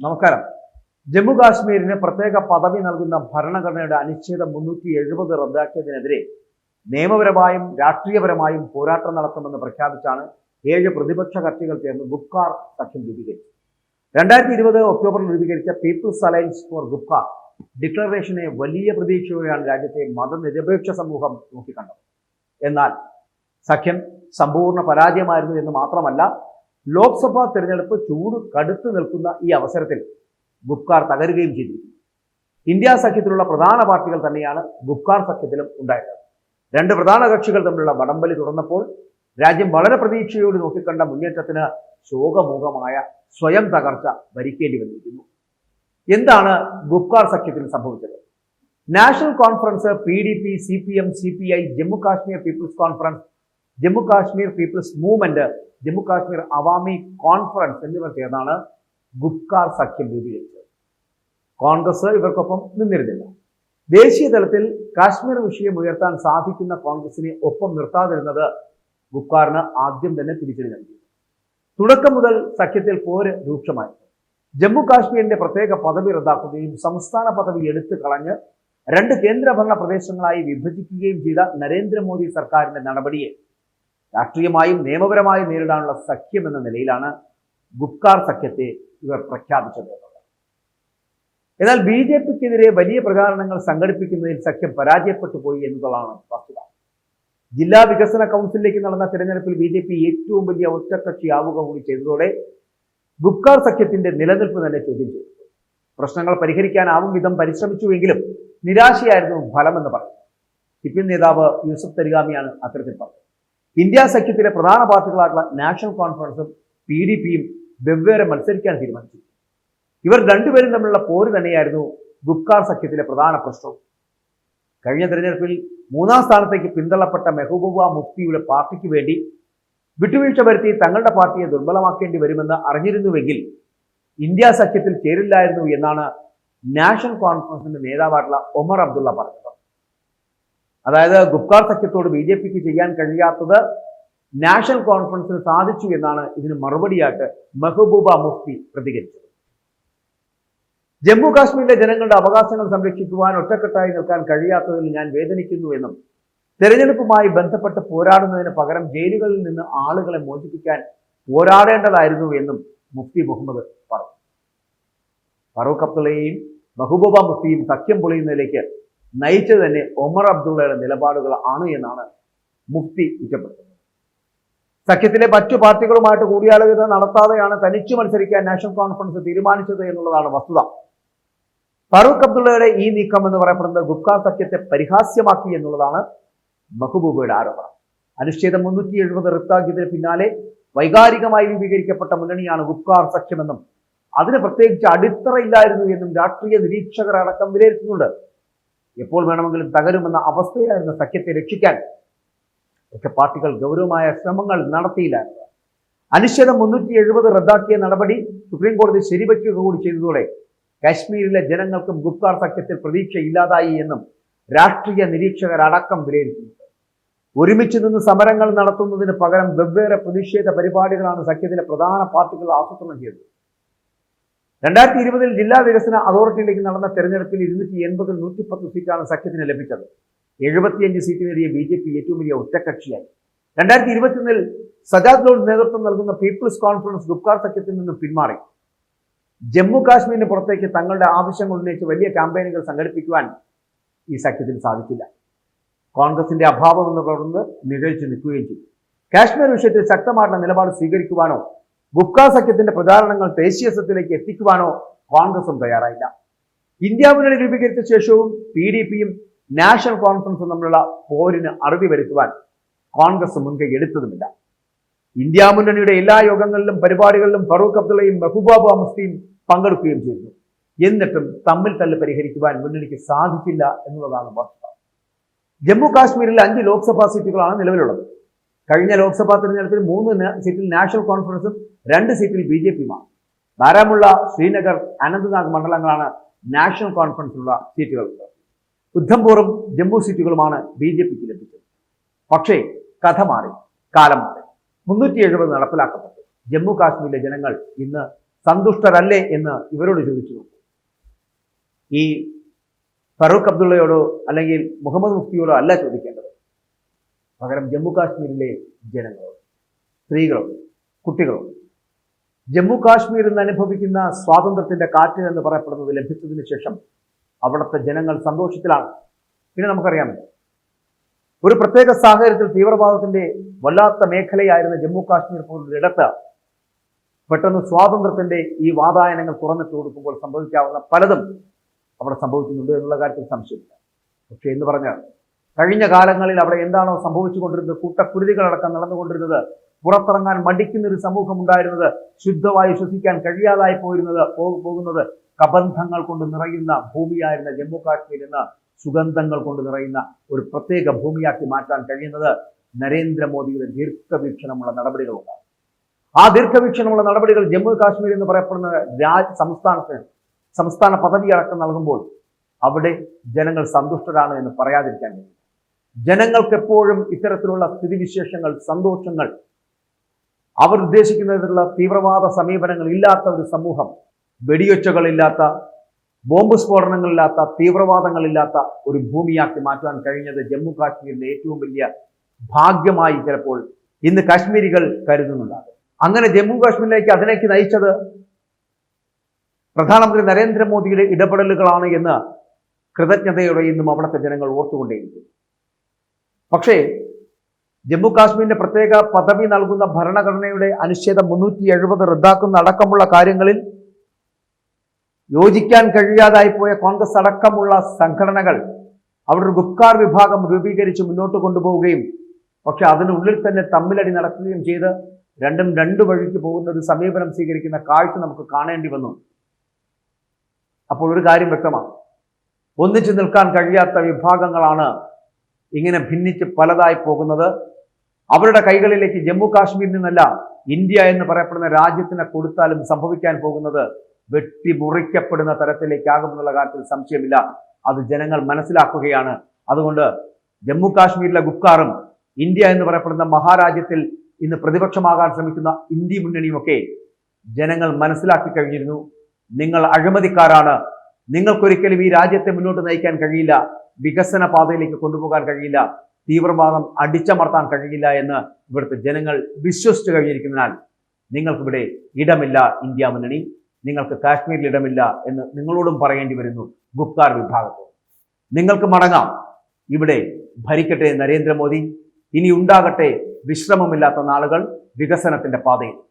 നമസ്കാരം. ജമ്മു കാശ്മീരിന് പ്രത്യേക പദവി നൽകുന്ന ഭരണഘടനയുടെ അനുച്ഛേദം മുന്നൂറ്റി എഴുപത് റദ്ദാക്കിയതിനെതിരെ നിയമപരമായും രാഷ്ട്രീയപരമായും പോരാട്ടം നടത്തുമെന്ന് പ്രഖ്യാപിച്ചാണ് ഏഴ് പ്രതിപക്ഷ കക്ഷികൾ ചേർന്ന് ഗുപ്കാർ സഖ്യം രൂപീകരിച്ചത്. രണ്ടായിരത്തി ഇരുപത് ഒക്ടോബറിൽ രൂപീകരിച്ച പീപ്പിൾസ് അലയൻസ് ഫോർ ഗുപ്കാർ ഡിക്ലറേഷനെ വലിയ പ്രതീക്ഷയോടെയാണ് രാജ്യത്തെ മതനിരപേക്ഷ സമൂഹം നോക്കിക്കണ്ടത്. എന്നാൽ സഖ്യം സമ്പൂർണ പരാജയമായിരുന്നു എന്ന് മാത്രമല്ല ലോക്സഭാ തെരഞ്ഞെടുപ്പ് ചൂട് കടുത്തു നിൽക്കുന്ന ഈ അവസരത്തിൽ ഗുപ്കാർ തകരുകയും ചെയ്തിരിക്കുന്നു ഇന്ത്യ സഖ്യത്തിലുള്ള പ്രധാന പാർട്ടികൾ തന്നെയാണ് ഗുപ്കാർ സഖ്യത്തിലും ഉണ്ടായത് രണ്ട് പ്രധാന കക്ഷികൾ തമ്മിലുള്ള വടംവലി തുടർന്നപ്പോൾ രാജ്യം വളരെ പ്രതീക്ഷയോട് നോക്കിക്കണ്ട മുന്നേറ്റത്തിന് ശോകമൂകമായ സ്വയം തകർച്ച ഭരിക്കേണ്ടി വന്നിരിക്കുന്നു. എന്താണ് ഗുപ്കാർ സഖ്യത്തിന് സംഭവിച്ചത്? National conference P D P C P M C P I Jammu Kashmir people's conference Jammu Kashmir people's movement Jammu Kashmir Awami conference എന്നിവർ ചേർന്നാണ് ഗുപ്കാർ സഖ്യം രൂപീകരിച്ചത്? കോൺഗ്രസ് ഇവർക്കൊപ്പം നിന്നിരുന്നില്ല. ദേശീയ തലത്തിൽ കാശ്മീർ വിഷയം ഉയർത്താൻ സാധിക്കുന്ന കോൺഗ്രസിനെ ഒപ്പം നിർത്താതിരുന്നത് ഗുപ്കാറിന് ആദ്യം തന്നെ തിരിച്ചടി നൽകി. തുടക്കം മുതൽ സഖ്യത്തിൽ പോര് രൂക്ഷമായി. ജമ്മു കാശ്മീരിന്റെ പ്രത്യേക പദവി റദ്ദാക്കുകയും സംസ്ഥാന പദവി എടുത്തു കളഞ്ഞ് രണ്ട് കേന്ദ്രഭരണ പ്രദേശങ്ങളായി വിഭജിക്കുകയും ചെയ്ത നരേന്ദ്രമോദി സർക്കാരിന്റെ നടപടിയെ രാഷ്ട്രീയമായും നിയമപരമായും നേരിടാനുള്ള സഖ്യം എന്ന നിലയിലാണ് ഗുപ്കാർ സഖ്യത്തെ ഇവർ പ്രഖ്യാപിച്ചത് എന്നാൽ ബി ജെ പിക്കെതിരെ വലിയ പ്രചാരണങ്ങൾ സംഘടിപ്പിക്കുന്നതിൽ സഖ്യം പരാജയപ്പെട്ടു പോയി എന്നതാണ് വസ്തുത. ജില്ലാ വികസന കൗൺസിലിലേക്ക് നടന്ന തിരഞ്ഞെടുപ്പിൽ ബി ജെ പി ഏറ്റവും വലിയ ഒറ്റക്കക്ഷിയാവുക കൂടി ചെയ്തതോടെ ഗുപ്കാർ സഖ്യത്തിന്റെ നിലനിൽപ്പ് തന്നെ ചോദ്യം ചെയ്തു. പ്രശ്നങ്ങൾ പരിഹരിക്കാനാവും വിധം പരിശ്രമിച്ചുവെങ്കിലും നിരാശയായിരുന്നു ഫലമെന്ന് പറഞ്ഞു സി പി എം നേതാവ് യൂസഫ് തരികാമിയാണ് അത്തരത്തിൽ പറഞ്ഞത്. ഇന്ത്യ സഖ്യത്തിലെ പ്രധാന പാർട്ടികളായിട്ടുള്ള നാഷണൽ കോൺഫറൻസും പി ഡി പിയും വെവ്വേറെ മത്സരിക്കാൻ തീരുമാനിച്ചു. ഇവർ രണ്ടുപേരും തമ്മിലുള്ള പോര് തന്നെയായിരുന്നു ഗുപ്കാർ സഖ്യത്തിലെ പ്രധാന പ്രശ്നം. കഴിഞ്ഞ തെരഞ്ഞെടുപ്പിൽ മൂന്നാം സ്ഥാനത്തേക്ക് പിന്തള്ളപ്പെട്ട മെഹബൂബ മുഫ്തിയുടെ പാർട്ടിക്ക് വേണ്ടി വിട്ടുവീഴ്ച വരുത്തി തങ്ങളുടെ പാർട്ടിയെ ദുർബലമാക്കേണ്ടി വരുമെന്ന് അറിഞ്ഞിരുന്നുവെങ്കിൽ ഇന്ത്യ സഖ്യത്തിൽ ചേരില്ലായിരുന്നു എന്നാണ് നാഷണൽ കോൺഫറൻസിന്റെ നേതാവായിട്ടുള്ള ഒമർ അബ്ദുള്ള പറഞ്ഞത്. അതായത് ഗുപ്കാർ സഖ്യത്തോട് ബി ജെ പിക്ക് ചെയ്യാൻ കഴിയാത്തത് നാഷണൽ കോൺഫറൻസിന് സാധിച്ചു എന്നാണ് ഇതിന് മറുപടിയായിട്ട് മെഹബൂബ മുഫ്തി പ്രതികരിച്ചത്. ജമ്മു കാശ്മീരിലെ ജനങ്ങളുടെ അവകാശങ്ങൾ സംരക്ഷിക്കുവാൻ ഒറ്റക്കെട്ടായി നിൽക്കാൻ കഴിയാത്തതിൽ ഞാൻ വേദനിക്കുന്നു എന്നും തെരഞ്ഞെടുപ്പുമായി ബന്ധപ്പെട്ട് പോരാടുന്നതിന് പകരം ജയിലുകളിൽ നിന്ന് ആളുകളെ മോചിപ്പിക്കാൻ പോരാടേണ്ടതായിരുന്നു എന്നും മുഫ്തി മുഹമ്മദ് പറഞ്ഞു. ഫറൂഖ് അബ്ദുള്ളയെയും മെഹബൂബ മുഫ്തിയും സഖ്യം പൊളിയുന്നതിലേക്ക് നയിച്ചത് തന്നെ ഒമർ അബ്ദുള്ളയുടെ നിലപാടുകൾ ആണ് എന്നാണ് മുഫ്തി കുറ്റപ്പെടുത്തുന്നത്. സഖ്യത്തിലെ മറ്റു പാർട്ടികളുമായിട്ട് കൂടിയാലോചന നടത്താതെയാണ് തനിച്ചു മത്സരിക്കാൻ നാഷണൽ കോൺഫറൻസ് തീരുമാനിച്ചത് എന്നുള്ളതാണ് വസ്തുത. ഫറൂഖ് അബ്ദുള്ളയുടെ ഈ നീക്കം എന്ന് പറയപ്പെടുന്നത് ഗുപ്ത സഖ്യത്തെ പരിഹാസ്യമാക്കി എന്നുള്ളതാണ് മെഹബൂബയുടെ ആരോപണം. അനുച്ഛേദം മുന്നൂറ്റി എഴുപത് റദ്ദാക്കിയതിന് പിന്നാലെ വൈകാരികമായി രൂപീകരിക്കപ്പെട്ട മുന്നണിയാണ് ഗുപ്കാർ സഖ്യമെന്നും അതിന് പ്രത്യേകിച്ച് അടിത്തറയില്ലായിരുന്നു എന്നും രാഷ്ട്രീയ നിരീക്ഷകരടക്കം വിലയിരുത്തുന്നുണ്ട്. എപ്പോൾ വേണമെങ്കിലും തകരുമെന്ന അവസ്ഥയിലായിരുന്ന സഖ്യത്തെ രക്ഷിക്കാൻ പക്ഷെ പാർട്ടികൾ ഗൗരവമായ ശ്രമങ്ങൾ നടത്തിയില്ലായിരുന്നു അനുച്ഛേദം മുന്നൂറ്റി എഴുപത് റദ്ദാക്കിയ നടപടി സുപ്രീം കോടതി ശരിവയ്ക്കുക കൂടി ചെയ്തതോടെ കാശ്മീരിലെ ജനങ്ങൾക്കും ഗുപ്കാർ സഖ്യത്തിൽ പ്രതീക്ഷ ഇല്ലാതായി എന്നും രാഷ്ട്രീയ നിരീക്ഷകരടക്കം വിലയിരുത്തുന്നുണ്ട് ഒരുമിച്ച് നിന്ന് സമരങ്ങൾ നടത്തുന്നതിന് പകരം വെവ്വേറെ പ്രതിഷേധ പരിപാടികളാണ് സഖ്യത്തിലെ പ്രധാന പാർട്ടികൾ ആസൂത്രണം ചെയ്തത്. രണ്ടായിരത്തി ഇരുപതിൽ ജില്ലാ വികസന അതോറിറ്റിയിലേക്ക് നടന്ന തെരഞ്ഞെടുപ്പിൽ ഇരുന്നൂറ്റി എൺപതിൽ നൂറ്റി പത്ത് സീറ്റാണ് സഖ്യത്തിന് ലഭിച്ചത്. എഴുപത്തിയഞ്ച് സീറ്റ് നേടിയ ബി ജെ പി ഏറ്റവും വലിയ ഒറ്റക്കക്ഷിയായി. രണ്ടായിരത്തി ഇരുപത്തിയൊന്നിൽ സജാദ് ലോഡ് നേതൃത്വം നൽകുന്ന പീപ്പിൾസ് കോൺഫറൻസ് ഗുപ്കാർ സഖ്യത്തിൽ നിന്നും പിന്മാറി. ജമ്മു കാശ്മീരിന് പുറത്തേക്ക് തങ്ങളുടെ ആവശ്യങ്ങൾ ഉന്നയിച്ച് വലിയ ക്യാമ്പയിനുകൾ സംഘടിപ്പിക്കുവാൻ ഈ സഖ്യത്തിന് സാധിക്കില്ല കോൺഗ്രസിന്റെ അഭാവം എന്ന് തുടർന്ന് നിഴലിച്ചു നിൽക്കുകയും ചെയ്തു. കാശ്മീർ വിഷയത്തിൽ ശക്തമായിട്ടുള്ള നിലപാട് സ്വീകരിക്കുവാനോ ഗുപ്കാ സഖ്യത്തിന്റെ പ്രചാരണങ്ങൾ ദേശീയത്വത്തിലേക്ക് എത്തിക്കുവാനോ കോൺഗ്രസും തയ്യാറായില്ല. ഇന്ത്യ മുന്നണി രൂപീകരിച്ച ശേഷവും പി ഡി പിയും നാഷണൽ കോൺഫറൻസും തമ്മിലുള്ള പോരിന് അറുതി വരുത്തുവാൻ കോൺഗ്രസ് മുൻകൈ എടുത്തതുമില്ല. ഇന്ത്യ മുന്നണിയുടെ എല്ലാ യോഗങ്ങളിലും പരിപാടികളിലും ഫറൂഖ് അബ്ദുള്ളയും മെഹബൂബ മുസ്ലിം പങ്കെടുക്കുകയും ചെയ്തു. എന്നിട്ടും തമ്മിൽ തല്ല് പരിഹരിക്കുവാൻ മുന്നണിക്ക് സാധിക്കില്ല എന്നുള്ളതാണ് വസ്തുത ജമ്മു കാശ്മീരിൽ അഞ്ച് ലോക്സഭാ സീറ്റുകളാണ് നിലവിലുള്ളത്. കഴിഞ്ഞ ലോക്സഭാ തെരഞ്ഞെടുപ്പിൽ മൂന്ന് സീറ്റിൽ നാഷണൽ കോൺഫറൻസും രണ്ട് സീറ്റിൽ ബി ജെ പിയുമാണ്. ബാരാമുള്ള ശ്രീനഗർ അനന്ത്നാഗ് മണ്ഡലങ്ങളാണ് നാഷണൽ കോൺഫറൻസിലുള്ള സീറ്റുകൾക്ക്. ഉദ്ധംപൂറും ജമ്മു സീറ്റുകളുമാണ് ബി ജെ പിക്ക് ലഭിച്ചത്. പക്ഷേ കഥ മാറി കാലം മാറി. മുന്നൂറ്റി എഴുപത് നടപ്പിലാക്കപ്പെട്ടു. ജമ്മു കാശ്മീരിലെ ജനങ്ങൾ ഇന്ന് സന്തുഷ്ടരല്ലേ എന്ന് ഇവരോട് ചോദിച്ചു. നോക്കൂ. ഈ ഫറൂഖ് അബ്ദുള്ളയോടോ അല്ലെങ്കിൽ മുഹമ്മദ് മുഫ്തിയോടോ അല്ല ചോദിക്കേണ്ടത്. പകരം ജമ്മു കാശ്മീരിലെ ജനങ്ങളോട് സ്ത്രീകളോട് കുട്ടികളോട് ജമ്മു കാശ്മീരിൽ നിന്ന് അനുഭവിക്കുന്ന സ്വാതന്ത്ര്യത്തിന്റെ കാറ്റ് എന്ന് പറയപ്പെടുന്നത് ലഭിച്ചതിന് ശേഷം അവിടുത്തെ ജനങ്ങൾ സന്തോഷത്തിലാണ്. പിന്നെ നമുക്കറിയാം ഒരു പ്രത്യേക സാഹചര്യത്തിൽ തീവ്രവാദത്തിന്റെ വല്ലാത്ത മേഖലയായിരുന്ന ജമ്മു കാശ്മീർ പോലൊരിടത്ത് പെട്ടെന്ന് സ്വാതന്ത്ര്യത്തിന്റെ ഈ വാതായനങ്ങൾ തുറന്നിട്ട് കൊടുക്കുമ്പോൾ സംഭവിക്കാവുന്ന പലതും അവിടെ സംഭവിക്കുന്നുണ്ട് എന്നുള്ള കാര്യത്തിൽ സംശയമില്ല. പക്ഷേ എന്ന് പറഞ്ഞാൽ കഴിഞ്ഞ കാലങ്ങളിൽ അവിടെ എന്താണോ സംഭവിച്ചു സംഭവിച്ചുകൊണ്ടിരുന്നത് കൂട്ടക്കുരുതികളടക്കം നടന്നുകൊണ്ടിരുന്നത് പുറത്തിറങ്ങാൻ മടിക്കുന്ന ഒരു സമൂഹം ഉണ്ടായിരുന്നത് ശുദ്ധവായു ശ്വസിക്കാൻ കഴിയാതായി പോയിരുന്നത് പോകുന്നത് കബന്ധങ്ങൾ കൊണ്ട് നിറയുന്ന ഭൂമിയായിരുന്ന ജമ്മു കാശ്മീർ എന്ന സുഗന്ധങ്ങൾ കൊണ്ട് നിറയുന്ന ഒരു പ്രത്യേക ഭൂമിയാക്കി മാറ്റാൻ കഴിയുന്നത് നരേന്ദ്രമോദിയുടെ ദീർഘവീക്ഷണമുള്ള നടപടികളുണ്ട് ആ ദീർഘവീക്ഷണമുള്ള നടപടികൾ ജമ്മു കാശ്മീർ എന്ന് പറയപ്പെടുന്ന രാജ് സംസ്ഥാനത്തിന് സംസ്ഥാന പദവി അടക്കം നൽകുമ്പോൾ അവിടെ ജനങ്ങൾ സന്തുഷ്ടരാണ് എന്ന് പറയാതിരിക്കാൻ കഴിയും. ജനങ്ങൾക്ക് എപ്പോഴും ഇത്തരത്തിലുള്ള സ്ഥിതിവിശേഷങ്ങൾ സന്തോഷങ്ങൾ അവർ ഉദ്ദേശിക്കുന്നതിലുള്ള തീവ്രവാദ സമീപനങ്ങൾ ഇല്ലാത്ത ഒരു സമൂഹം വെടിയൊച്ചകളില്ലാത്ത ബോംബ് സ്ഫോടനങ്ങളില്ലാത്ത തീവ്രവാദങ്ങളില്ലാത്ത ഒരു ഭൂമിയാക്കി മാറ്റാൻ കഴിഞ്ഞത് ജമ്മു കാശ്മീരിന്റെ ഏറ്റവും വലിയ ഭാഗ്യമായി ചിലപ്പോൾ ഇന്ന് കാശ്മീരികൾ കരുതുന്നുണ്ടാകും. അങ്ങനെ ജമ്മു കാശ്മീരിലേക്ക് അതിലേക്ക് നയിച്ചത് പ്രധാനമന്ത്രി നരേന്ദ്രമോദിയുടെ ഇടപെടലുകളാണ് എന്ന് കൃതജ്ഞതയോടെ ഇന്നും അവിടുത്തെ ജനങ്ങൾ ഓർത്തുകൊണ്ടേയിരിക്കും പക്ഷേ ജമ്മു കാശ്മീരിന്റെ പ്രത്യേക പദവി നൽകുന്ന ഭരണഘടനയുടെ അനുച്ഛേദം മുന്നൂറ്റി എഴുപത് റദ്ദാക്കുന്ന അടക്കമുള്ള കാര്യങ്ങളിൽ യോജിക്കാൻ കഴിയാതായി പോയ കോൺഗ്രസ് അടക്കമുള്ള സംഘടനകൾ ഒരു ഗുപ്കാർ വിഭാഗം രൂപീകരിച്ച് മുന്നോട്ട് കൊണ്ടുപോവുകയും പക്ഷെ അതിനുള്ളിൽ തന്നെ തമ്മിലടി നടക്കുകയും ചെയ്ത് രണ്ടും രണ്ടു വഴിക്ക് പോകുന്ന ഒരു സമീപനം സ്വീകരിക്കുന്ന കാഴ്ച നമുക്ക് കാണേണ്ടി വന്നു. അപ്പോൾ ഒരു കാര്യം വ്യക്തമാണ്. ഒന്നിച്ചു നിൽക്കാൻ കഴിയാത്ത വിഭാഗങ്ങളാണ് ഇങ്ങനെ ഭിന്നിച്ച് പലതായി പോകുന്നത് അവരുടെ കൈകളിലേക്ക് ജമ്മു കാശ്മീരിൽ നിന്നല്ല ഇന്ത്യ എന്ന് പറയപ്പെടുന്ന രാജ്യത്തിനെ കൊടുത്താലും സംഭവിക്കാൻ പോകുന്നത് വെട്ടിമുറിക്കപ്പെടുന്ന തരത്തിലേക്കാകുമെന്നുള്ള കാര്യത്തിൽ സംശയമില്ല. അത് ജനങ്ങൾ മനസ്സിലാക്കുകയാണ്. അതുകൊണ്ട് ജമ്മു കാശ്മീരിലെ ഗുപ്കാറും ഇന്ത്യ എന്ന് പറയപ്പെടുന്ന മഹാരാജ്യത്തിൽ ഇന്ന് പ്രതിപക്ഷമാകാൻ ശ്രമിക്കുന്ന ഇന്ത്യ മുന്നണിയുമൊക്കെ ജനങ്ങൾ മനസ്സിലാക്കി കഴിഞ്ഞിരുന്നു. നിങ്ങൾ അഴിമതിക്കാരാണ്. നിങ്ങൾക്കൊരിക്കലും ഈ രാജ്യത്തെ മുന്നോട്ട് നയിക്കാൻ കഴിയില്ല. വികസന പാതയിലേക്ക് കൊണ്ടുപോകാൻ കഴിയില്ല തീവ്രവാദം അടിച്ചമർത്താൻ കഴിയില്ല എന്ന് ഇവിടുത്തെ ജനങ്ങൾ വിശ്വസിച്ചു കഴിഞ്ഞിരിക്കുന്നതിനാൽ നിങ്ങൾക്കിവിടെ ഇടമില്ല ഇന്ത്യ മുന്നണി നിങ്ങൾക്ക് കാശ്മീരിൽ ഇടമില്ല എന്ന് നിങ്ങളോടും പറയേണ്ടി വരുന്നു ഗുപ്കാർ വിഭാഗത്തോട്. നിങ്ങൾക്ക് മടങ്ങാം. ഇവിടെ ഭരിക്കട്ടെ നരേന്ദ്രമോദി. ഇനി ഉണ്ടാകട്ടെ വിശ്രമമില്ലാത്ത നാളുകൾ വികസനത്തിന്റെ പാതയിൽ.